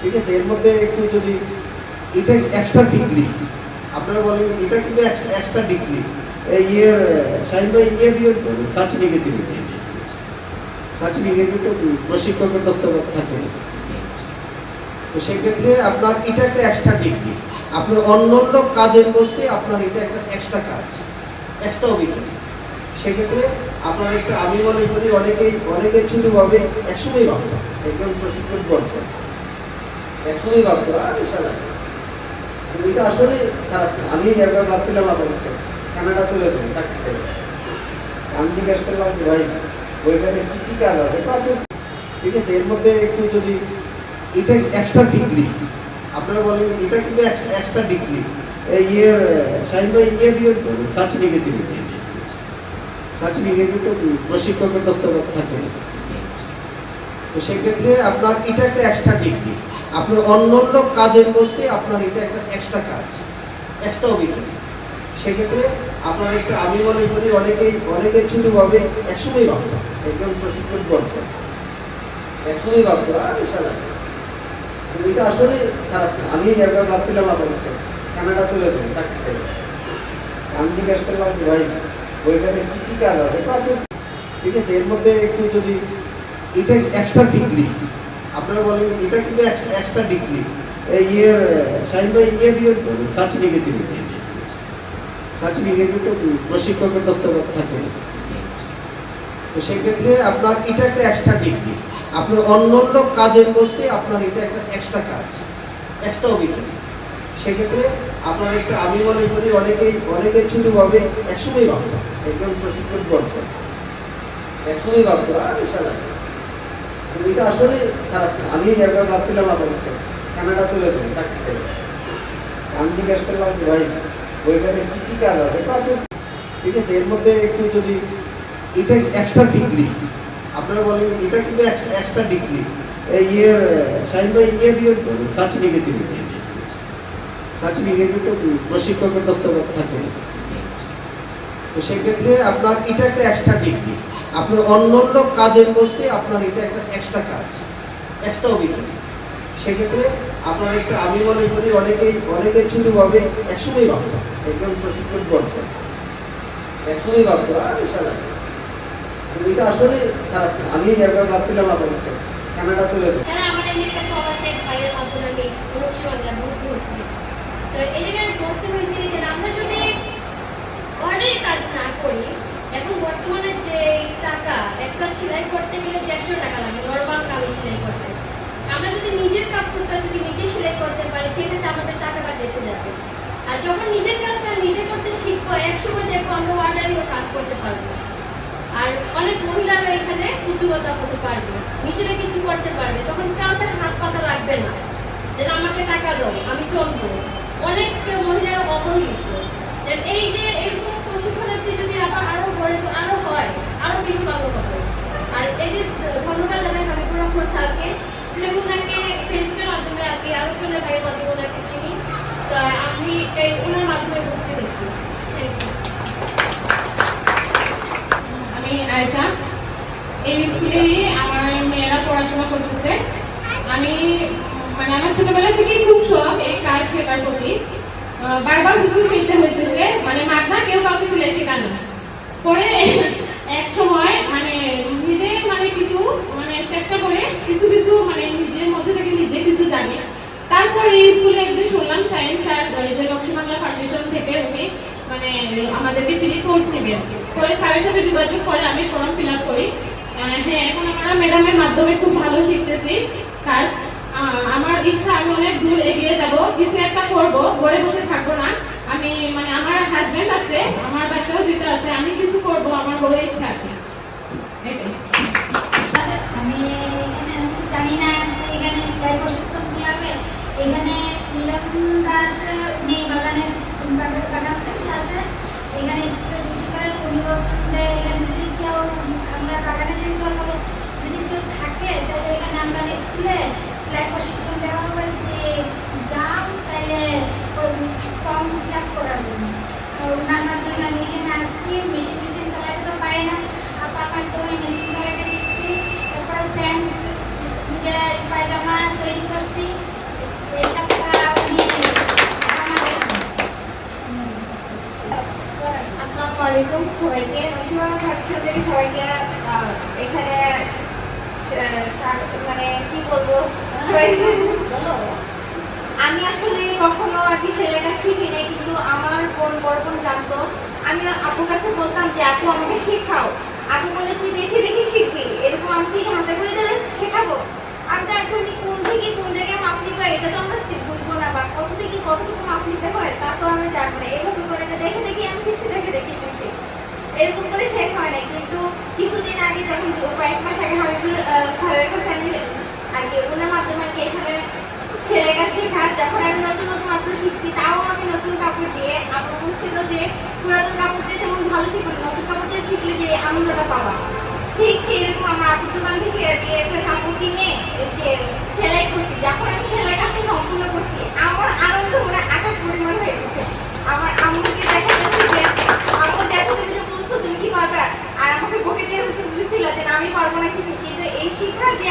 ঠিক আছে, এর মধ্যে একটু যদি এটা এক্সট্রা ডিগ্রি আপনারা বলেন এটা কিন্তু এক্সট্রা ডিগ্রি এই ইয়ের, সাইন ভাই ইয়ে দিবেন সার্টিফিকেট দিবেন। সার্টিফিকেট কিন্তু প্রশিক্ষকের দস্তখত থাকবে তো সেক্ষেত্রে আপনার এটা একটা এক্সট্রা ডিগ্রি আপনার অন্য অন্য কাজের মধ্যে আপনার এটা একটা এক্সট্রা কাজ এক্সট্রা অভিজ্ঞতা। সেক্ষেত্রে আপনার একটা, আমি মনে করি অনেকেই, অনেকের ছিল ভাবে একসময় ভাবতো একজন প্রশিক্ষক বলছেন। একসময় ভাবতো, আর সারা এটা আসলে খারাপ না। আমি একবার ভাবছিলাম আপনার কাছে কানাডা তুলে দেবো চাকরি আমি জিজ্ঞেস করলাম যে, ভাই ওইখানে কী কী কাজ আছে? তো ঠিক আছে, এর মধ্যে একটু যদি, এটা এক্সট্রা ডিগ্রি আপনারা বলেন, এটা কিন্তু এক্সট্রা ডিগ্রি এই ইয়ের সাইন ভাই ইয়ে দিবেন সার্টিফিকেট দিবেন। সার্টিফিকেট কিন্তু প্রশিক্ষকের দস্তখত থাকে। তো সেক্ষেত্রে আপনার এটা একটা এক্সট্রা ডিগ্রি আপনার অন্য অন্য কাজের মধ্যে আপনার এটা একটা এক্সট্রা কাজ এক্সট্রা অভিজ্ঞতা। সেক্ষেত্রে আপনার একটা, আমি মনে করি অনেকেই, অনেকের ছিল ভাবে একসময় ভাবতো একজন প্রশিক্ষক বলছেন, একসময় ভাবতো আর সারা এটা আসলে খারাপ না। আমি একবার ভাবছিলাম আপনার কাছে কানাডা তুলে দেবো চাকরি আমি জিজ্ঞেস করলাম যে, ভাই, ওইখানে কী কী কাজ আছে? ঠিক আছে, এর মধ্যে একটু যদি, এটা এক্সট্রা ডিগ্রি আপনারা বলেন, এটা কিন্তু এক্সট্রা ডিগ্রি এই ইয়ের, সাইন ভাই ইয়ে দিবেন সার্টিফিকেট দিবেন। সার্টিফিকেট কিন্তু প্রশিক্ষকের দস্তখত থাকে। তো সেক্ষেত্রে আপনার এটা একটা এক্সট্রা ডিগ্রি আপনার অন্য অন্য কাজের মধ্যে আপনার এটা একটা এক্সট্রা কাজ এক্সট্রা অভিজ্ঞতা। সেক্ষেত্রে আপনার একটা, আমি মনে করি অনেকেই, অনেকের ছিল ভাবে একসময় ভাবতো, একজন প্রশিক্ষক বলছেন, একসময় ভাবতো, আর সারা এটা আসলে খারাপ আমি একবার ভাবছিলাম আপনার কাছে কানাডা তুলে দেবো চাকরি আমি জিজ্ঞেস করলাম যে, ভাই ওইখানে কী কী কাজ আছে? ঠিক আছে, এর মধ্যে একটু যদি এটা এক্সট্রা ডিগ্রি আপনারা বলেন, এটা কিন্তু এক্সট্রা ডিগ্রি এই ইয়ের, সাইন ভাই ইয়ে দিবেন সার্টিফিকেট দিবেন। সার্টিফিকেট কিন্তু প্রশিক্ষকের দস্তখত থাকবে তো সেক্ষেত্রে আপনার এটা একটা এক্সট্রা ডিগ্রি আপনার অন্য অন্য কাজের মধ্যে আপনার এটা একটা এক্সট্রা কাজ এক্সট্রা অভিজ্ঞতা সেক্ষেত্রে আপনার একটা আমি মনে করি অনেকেই, অনেকের ছিল ভাবে একসময় ভাবতো, একজন প্রশিক্ষণ বলছেন, একসময় ভাবতো, আর সারা এটা আসলে খারাপ আমি একবার ভাবছিলাম আপনার কাছে কানাডা তুলে আমার আমরা এখন বর্তমানে টাকা, একটা সেলাই করতে গেলে দেড়শো টাকা লাগে, নর্মাল কামি সেলাই করতে। আমরা যদি নিজের কাপড়টা যদি নিজে সেলাই করতে পারি, সেক্ষেত্রে আমাদের টাকাটা বেঁচে যাবে। আর যখন নিজের কাজটা নিজে করতে শিখব, একসময় দেখব আমরা অর্ডারিও কাজ করতে পারব। আর অনেক মহিলারা এখানে উদ্যোগতা হতে পারবে, নিজেরা কিছু করতে পারবে, তখন কাউকে হাত পাতা লাগবে না। যে আমাকে টাকা দাও, আমি চলবো। অনেক মহিলারা অবহেলিত। এই যে এরকম প্রশিক্ষণার্থী যদি আবার আরও গড়ে তো আরও হয় আরও বেশি ভালো হবে আর এই যে ধন্যবাদ জানাই হাবিবুর রহমান স্যারকে এবং ওনাকে ফেসবুকের মাধ্যমে আর কি আরও জনের ভাইয়ের মাধ্যমে ওনাকে চিনি তো আমি এই ওনার মাধ্যমে ভর্তি হয়েছি থ্যাংক ইউ আমি আয়শা এই স্কুলেই আমার মেয়েরা পড়াশোনা করতেছে। আমি মানে আমার ছোটবেলা থেকেই খুব শখ এই কাজ শেখার প্রতি। বারবার হুজুর কিনতে হইতেছে। মানে মাথা কেউ কাউকে সেলাই শেখানো না। পরে এক সময় মানে নিজে মানে কিছু মানে চেষ্টা করে, কিছু কিছু মানে নিজের মধ্যে থেকে নিজে কিছু জানি। তারপরে এই স্কুলে একদিন শুনলাম, সায়েন্স স্যার যে লক্ষ্মী বাংলা ফাউন্ডেশন থেকে উনি মানে আমাদেরকে ফ্রি কোর্স নেবেন পরে স্যারের সাথে যোগাযোগ করে আমি ফর্ম ফিল আপ করি। হ্যাঁ এখন আমরা ম্যাডামের মাধ্যমে খুব ভালো শিখতেছি। কাজ আমার ইচ্ছা আমি অনেক দূর এগিয়ে যাব, কিছু একটা করব, ঘরে বসে থাকব না। আমি মানে আমার হাজবেন্ড আছে, আমার বাচ্চাও দুটো আছে, আমি কিছু করব, আমার বড় ইচ্ছা আছে এটাই। আমি এখানে আমি জানি না যে এখানে সেলাই প্রশিক্ষণ ক্লাবে এখানে মিলন দাস উনি বাগানে বাগান বাগান থেকে আসে এখানে স্কুলে ডিউটি করেন উনি বলছেন যে এখানে যদি কেউ আমরা বাগানে যদি করব যদি কেউ থাকে তাহলে এখানে আমরা স্কুলে সেলাই প্রশিক্ষণ দেওয়া হবে যদি যাও তাহলে ফর্ম ফিল আপ করাবেন তো ওনার মাধ্যমে আমি এখানে আসছি মেশিন মেশিন চালাতে তো পারি না সবাইকে। নসীমা ফাউন্ডেশন থেকে সবাইকে এখানে মানে কি বলব? আমি আসলে কখনো আর কি ছেলেটা শিখিনি কিন্তু আমার বোন বড় বোন জানতো। আমি আপুর কাছে বলতাম যে এত আমাকে শেখাও আপু বলে তুই দেখে দেখে শিখবি এরকম আমি কি হাতে করে দিলে শেখাবো আমি তো এখন কোন থেকে কোন জায়গায় মাপ নিবা এটা তো আমরা ঠিক বুঝব না বা কত থেকে কতটুকু মাপ নিতে হয় তা তো আমি জানব না এভাবে করে যে দেখে দেখি আমি শিখছি দেখে দেখি আমি শিখছি এরকম করে শেখা হয় না কিন্তু কিছুদিন আগে যখন কয়েক মাস আগে হাবিবুল স্যারের কাছে আমি আগে ওনার মাধ্যমে আর কি এখানে ছেলের কাছে শেখা, যখন আমি নতুন নতুন মাত্র শিখছি, তাও আমি নতুন কাপড় দিয়ে আমার বলছিল যে পুরাতন কাপড় দিয়ে তেমন ভালো শিখব, নতুন কাপড় দিয়ে শিখলে যে আনন্দটা পাবা ঠিক সেই রকম আমার আপুর দোকান থেকে আর কি একটা কাপড় কিনে যে সেলাই করছি যখন আমি সেলাই কাজটা সম্পূর্ণ করছি আমার আনন্দ মনে আকাশ পরিমাণ হয়ে গেছে আমার আম্মুকে দেখা যাচ্ছে যে আম্মু দেখো তুমি যে বলছো তুমি কি পারবে আর আমাকে বকে দিয়ে দিচ্ছিল যে না আমি পারব না কিছু। কিন্তু এই শিক্ষার যে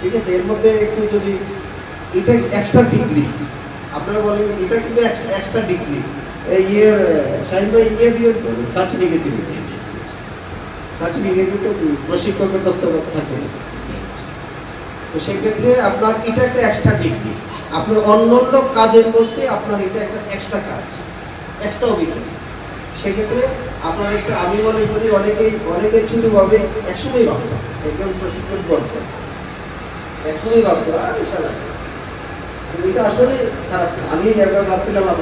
ঠিক আছে, এর মধ্যে একটু যদি এটা এক্সট্রা ডিগ্রি আপনারা বলেন, এটা কিন্তু এক্সট্রা ডিগ্রি এই ইয়ের, সাইন ভাই ইয়ে দিবেন তো সার্টিফিকেট দিবেন সার্টিফিকেট তো প্রশিক্ষকের দস্তখত থাকবে তো সেক্ষেত্রে আপনার এটা একটা এক্সট্রা ডিগ্রি আপনার অন্য অন্য কাজের মধ্যে আপনার এটা একটা এক্সট্রা কাজ এক্সট্রা অভিজ্ঞতা। সেক্ষেত্রে আপনার একটা আমি মনে করি অনেকেই, অনেকের ছুটি হবে একসময় ভাবতাম একজন প্রশিক্ষণ বলছে একসময় ভাবতো আর শালা এটা আসলে। আমি একবার ভাবছিলাম আমার